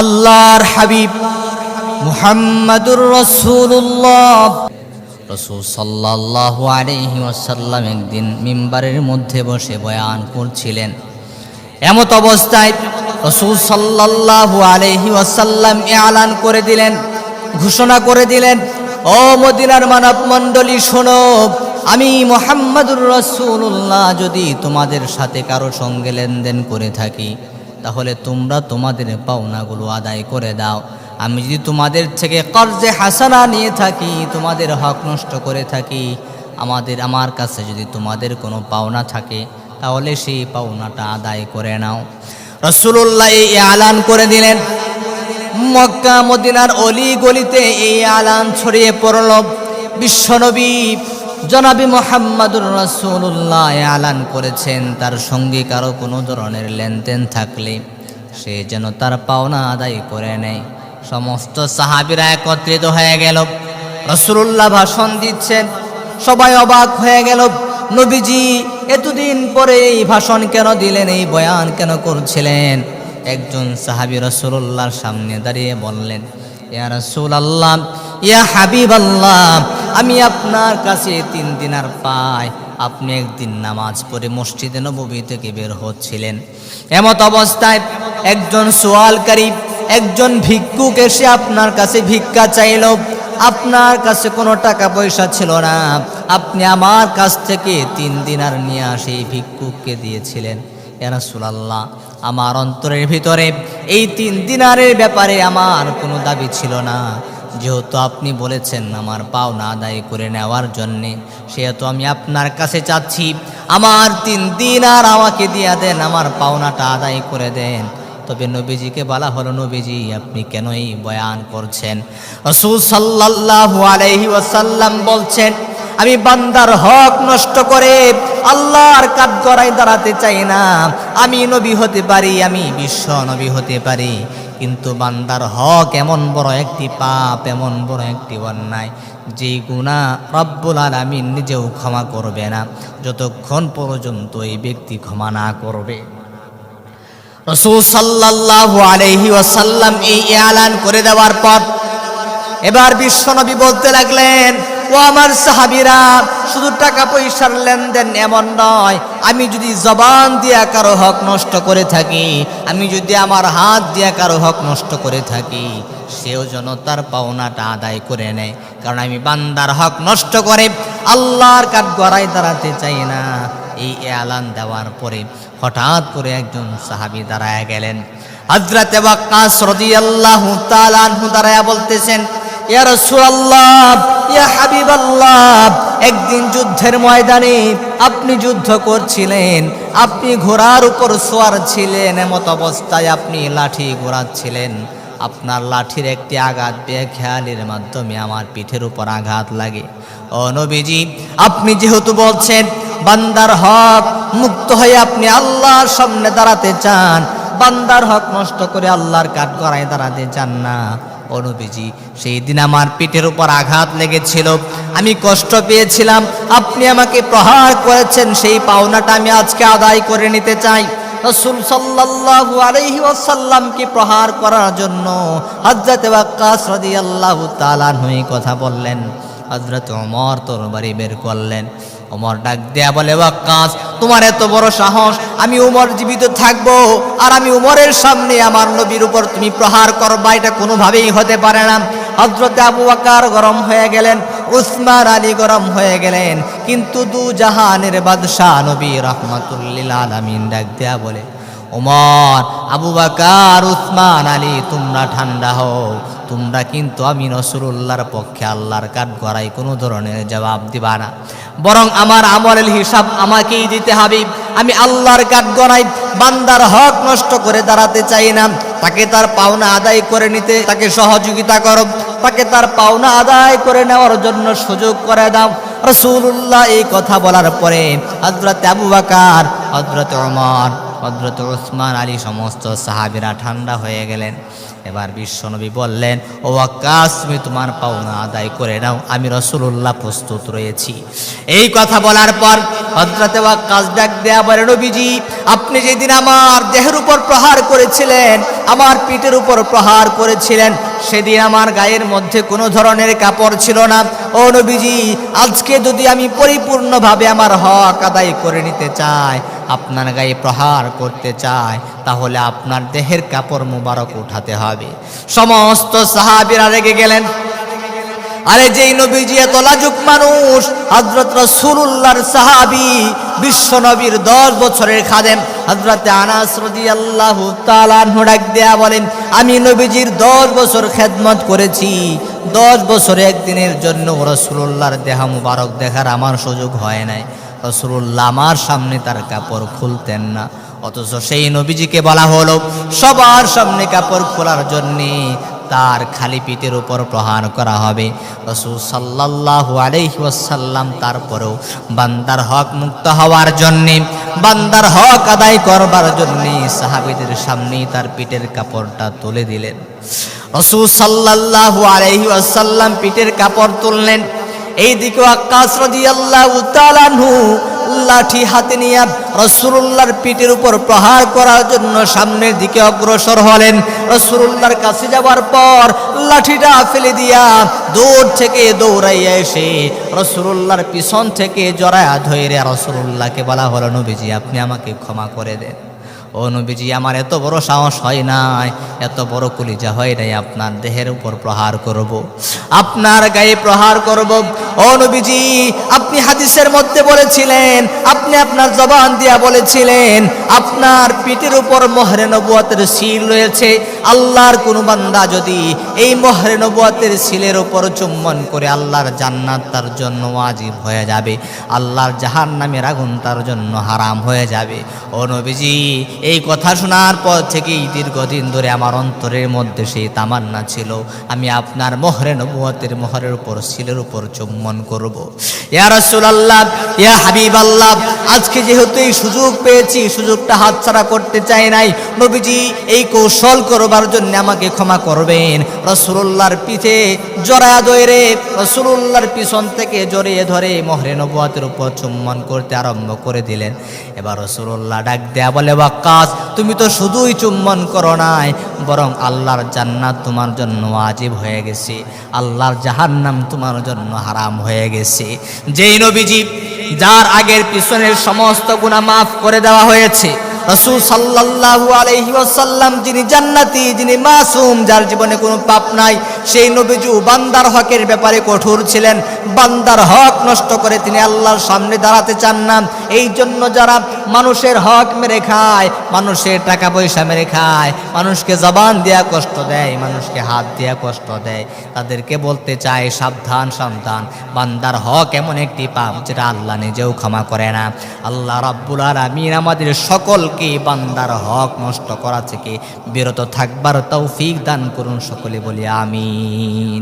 আল্লাহর হাবিব মুহাম্মাদুর রসুল্লাহ রসুল সাল্লাহ আলহি ওয়াসাল্লাম একদিন মিম্বারের মধ্যে বসে বয়ান করছিলেন। এমত অবস্থায় রসুল সাল্লাল্লাহু আলহি ওয়াসাল্লাম এলান করে দিলেন, ঘোষণা করে দিলেন, ও মদিনার মানব মণ্ডলী, শোনো, আমি মোহাম্মদুর রসুল্লাহ যদি তোমাদের সাথে কারও সঙ্গে লেনদেন করে থাকি তাহলে তোমরা তোমাদের পাওনাগুলো আদায় করে দাও। আমি যদি তোমাদের থেকে কর্জে হাসানা নিয়ে থাকি, তোমাদের হক নষ্ট করে থাকি, আমাদের, আমার কাছে যদি তোমাদের কোনো পাওনা থাকে, তাহলে সেই পাওনাটা আদায় করে নাও। রসুল্লাহ এই আলান করে দিলেন। মক্কা, মদিনার অলি গলিতে এই আলান ছড়িয়ে পড়ল। বিশ্বনবী জনাবি মোহাম্মদুর রসুল্লাহ আলান করেছেন, তার সঙ্গে কারও কোনো ধরনের লেনদেন থাকলে সে যেন তার পাওনা আদায় করে নেয়। সমস্ত সাহাবিরা একত্রিত হয়ে গেল রসুল্লাহ ভাষণ দিচ্ছেন, সবাই অবাক হয়ে গেল, নবীজি এতদিন পরে এই ভাষণ কেন দিলেন, এই বয়ান কেন করছিলেন? একজন সাহাবি রসুল্লাহর সামনে দাঁড়িয়ে বললেন, ইয়া রসুল আল্লাহ ইয়া হাবিব আল্লাহ আমি আপনার কাছে তিন দিন আর পাই। আপনি একদিন নামাজ পড়ে মসজিদে নবী থেকে বের হচ্ছিলেন। এমত অবস্থায় একজন সোয়ালকারী, একজন ভিক্ষুক এসে আপনার কাছে ভিক্ষা চাইল। আপনার কাছে কোনো টাকা পয়সা ছিল না। আপনি আমার কাছ থেকে তিন দিন আর নিয়ে আসে ভিক্ষুককে দিয়েছিলেন। এরাসুলাল্লাহ আমার অন্তরের ভিতরে এই তিন দিনারের ব্যাপারে আমার কোনো দাবি ছিল না। যেহেতু আপনি বলেছেন আমার পাওনা আদায় করে নেওয়ার জন্যে, সেহেতু আমি আপনার কাছে চাচ্ছি, আমার তিন দিন আর আমাকে দিয়া দেন, আমার পাওনাটা আদায় করে দেন। তবে নবীজিকে বলা হলো, নবীজি, আপনি কেনই বয়ান করছেন? রসুল সাল্লাল্লাহু আলাইহি ওয়াসাল্লাম বলছেন, আমি বান্দার হক নষ্ট করে আল্লাহর কাঠ গড়াই দাঁড়াতে চাই না। আমি নবী হতে পারি, আমি বিশ্ব নবী হতে পারি। কিন্তু বান্দার হক এমন বড় একটি পাপ, এমন বড় একটি অন্যায়, যে গুণা রব্বুল আলামিন নিজেও ক্ষমা করবে না। যতক্ষণ পর্যন্ত এই ব্যক্তি ক্ষমা না করবে। রসুল সাল্লাল্লাহু আলাইহি ওয়াসাল্লাম এই এলান করে দেওয়ার পর এবার বিশ্বনবী বলতে লাগলেন, ও আমার সাহাবিরা শুধু টাকা পয়সার লেনদেন এমন নয়। আমি যদি জবান দিয়া কারও হক নষ্ট করে থাকি, আমি যদি আমার হাত দিয়া কারও হক নষ্ট করে থাকি, সেও যেন তার পাওনাটা আদায় করে নেয়। কারণ আমি বান্দার হক নষ্ট করে, আল্লাহর কাঠ গড়াই দাঁড়াতে চাই না। এই এলান দেওয়ার পরে হঠাৎ করে একজন সাহাবি দাঁড়ায় গেলেন। হজরতে ওয়াক্কাস রাদিয়াল্লাহু তাআলা আনহু দাঁড়ায়া বলতেছেন, ইয়া রাসূলুল্লাহ, ইয়া একদিন যুদ্ধের ময়দানে আপনি যুদ্ধ করছিলেন, আপনি ঘোড়ার উপর সোয়ার ছিলেন, এমত অবস্থায় আপনি লাঠি ঘোরাচ্ছিলেন। আপনার লাঠির একটি আঘাত বেখেয়ালির মাধ্যমে আমার পিঠের উপর আঘাত লাগে। ও নবীজি, আপনি যেহেতু বলছেন, বান্দার হক মুক্ত হয়ে আপনি আল্লাহর সামনে দাঁড়াতে চান, বান্দার হক নষ্ট করে আল্লাহর কাঠ গড়ায় দাঁড়াতে চান না। অনুবিজি সেই দিন আমার পিঠের উপর আঘাত লেগেছিল। আমি কষ্ট পেয়েছিলাম। আপনি আমাকে প্রহার করেছেন, সেই পাওনাটা আমি আজকে আদায় করে নিতে চাই। রসুল সাল্লাল্লাহু আলাইহি ওয়াসাল্লামকে প্রহার করার জন্য হযরত ওয়াক্কাস রাদিয়াল্লাহু তাআলা হয়ে কথা বললেন। হযরত ওমর তরবারি বের করলেন। ওমর ডাক দেয়া বলে, ওয়াক্কাস তোমার এত বড় সাহস, আমি উমর জীবিত থাকব, আর আমি উমরের সামনে আমার নবীর উপর তুমি প্রহার করবা এটা কোনোভাবেই হতে পারে না। হজরতে আবু আকার গরম হয়ে গেলেন, উসমান আলী গরম হয়ে গেলেন, কিন্তু দু জাহানের বাদশাহ নবী রহমতুল্লিল আলমিন ডাক দেয়া বলে ওমর আবু বাকার, উসমান আলী, তোমরা ঠান্ডা হও। তোমরা কিন্তু আমি নসরুল্লাহর পক্ষে আল্লাহর কাঠ গড়াই কোনো ধরনের জবাব দিবা না। বরং আমার আমলের হিসাব আমাকেই দিতে হবে। আমি আল্লাহর কাঠ গড়াই বান্দার হক নষ্ট করে দাঁড়াতে চাই না। তাকে তার পাওনা আদায় করে নিতে তাকে সহযোগিতা করো। তাকে তার পাওনা আদায় করে নেওয়ার জন্য সুযোগ করে দাও। রসুল্লাহ এই কথা বলার পরে হজরত আবু বাকার হজরত ওমর হজরত ওসমান আলী সমস্ত সাহাবিরা ঠান্ডা হয়ে গেলেন। এবার বিশ্বনবী বললেন, ও আকাশ তুমি তোমার পাওনা আদায় করে নাও, আমি রসুল্লাহ প্রস্তুত রয়েছি। এই কথা বলার পর হজরতে ওয়াক্কাস ডাক দেয়া বলে, নবীজি, আপনি যেদিন আমার দেহের উপর প্রহার করেছিলেন, আমার পিঠের উপর প্রহার করেছিলেন সেদিন আমার গায়ের মধ্যে কোনো ধরনের কাপড় ছিল না। ও নবীজি, আজকে যদি আমি পরিপূর্ণভাবে আমার হক আদায় করে নিতে চাই, আপনার গায়ে প্রহার করতে চাই, তাহলে আপনার দেহের কাপড় মুবারক উঠাতে হবে। সমস্ত সাহাবিরা রেগে গেলেন। আরে যেই নবীজি এত লাজুক মানুষ হজরত রসুল্লাহর সাহাবি, বিশ্ব নবীর দশ বছরের খাদেম হজরত আনাস রদি আল্লাহ ডাক দেয়া বলেন, আমি নবীজির দশ বছর খেদমত করেছি। দশ বছরে একদিনের জন্য রসুল্লাহর দেহা মুবারক দেখার আমার সুযোগ হয় নাই। রসুল্লাহ আমার সামনে তার কাপড় খুলতেন না। অথচ সেই নবীজিকে বলা হলো, সবার সামনে কাপড় খোলার জন্যে তার খালি পিঠের উপর প্রহার করা হবে। রসুল সাল্লাহ আলহিসাল্লাম তারপরেও বান্দার হক মুক্ত হওয়ার জন্যে, বান্দার হক আদায় করবার জন্যে সাহাবিদের সামনেই তার পিঠের কাপড়টা তুলে দিলেন। রসুল সাল্লাহ আলহিসাল্লাম পিঠের কাপড় তুললেন। এই দিকে আকাশ তাআলা আনহু লাঠি হাতে নিয়ে রসুল্লাহর পিঠের উপর প্রহার করার জন্য সামনের দিকে অগ্রসর হলেন। রসুল্লাহর কাছে যাওয়ার পর লাঠিটা ফেলে দিয়া দূর থেকে দৌড়াইয়া এসে রসুল্লাহর পিছন থেকে জড়ায়া ধৈরে রসুল্লাহকে বলা হলো, নবীজি, আপনি আমাকে ক্ষমা করে দেন। ও নবীজি, আমার এত বড় সাহস হয় নাই, এত বড় কলিজা হয় নাই, আপনার দেহের উপর প্রহার করব। আপনার গায়ে প্রহার করব ও নবীজি, আপনি হাদিসের মধ্যে বলেছিলেন, আপনি আপনার জবান দিয়া বলেছিলেন, আপনার পিঠের উপর মহরে নবুয়াতের শিল রয়েছে আল্লাহর কোন বান্দা যদি এই মহরে নবুয়াতের শিলের উপর চুম্বন করে আল্লাহর জান্নাত তার জন্য ওয়াজিব হয়ে যাবে, আল্লাহর জাহান নামের আগুন তার জন্য হারাম হয়ে যাবে। ও নবীজি, এই কথা শোনার পর থেকেই দীর্ঘদিন ধরে আমার অন্তরের মধ্যে সেই তামান্না ছিল, আমি আপনার মোহরে নবুয়তের মোহরের উপর শিলের উপর চুম্বন করব। ইয়া রাসূলুল্লাহ, ইয়া হাবিব আল্লাহ আজকে যেহেতু এই সুযোগ পেয়েছি, সুযোগটা হাতছাড়া করতে চাই নাই, নবীজি, এই কৌশল করবার জন্য আমাকে ক্ষমা করবেন। রসুল্লাহর পিঠে জড়া দইরে রসুল্লাহর পিছন থেকে জড়িয়ে ধরে মহরে নবুয়াতের উপর চুম্বন করতে আরম্ভ করে দিলেন। এবার রসুল্লাহ ডাক দেয়া বলে বা কাজ তুমি তো শুধুই চুম্বন করো নাই, বরং আল্লাহর জান্নাত তোমার জন্য আজীব হয়ে গেছে। আল্লাহর জাহান্নাম তোমার জন্য হারাম হয়ে গেছে। যেই নবীজি, যার আগের পিছনের সমস্ত গুণা মাফ করে দেওয়া হয়েছে রসুল সাল্লাল্লাহু আলাইহি ওয়াসাল্লাম যিনি জান্নাতি যিনি মাসুম যার জীবনে কোনো পাপ নাই সেই নবীজু বান্দার হকের ব্যাপারে কঠোর ছিলেন। বান্দার হক নষ্ট করে তিনি আল্লাহর সামনে দাঁড়াতে চান না। এই জন্য যারা মানুষের হক মেরে খায়, মানুষের টাকা পয়সা মেরে খায়, মানুষকে জবান দেয়া কষ্ট দেয়, মানুষকে হাত দেয়া কষ্ট দেয়, তাদেরকে বলতে চায়, সাবধান সাবধান। বান্দার হক এমন একটি পাপ যেটা আল্লাহ নিজেও ক্ষমা করে না। আল্লাহ রাব্বুল আলামিন আমাদের সকলকে বান্দার হক নষ্ট করা থেকে বিরত থাকবার তৌফিক দান করুন সকলে বলি আমিন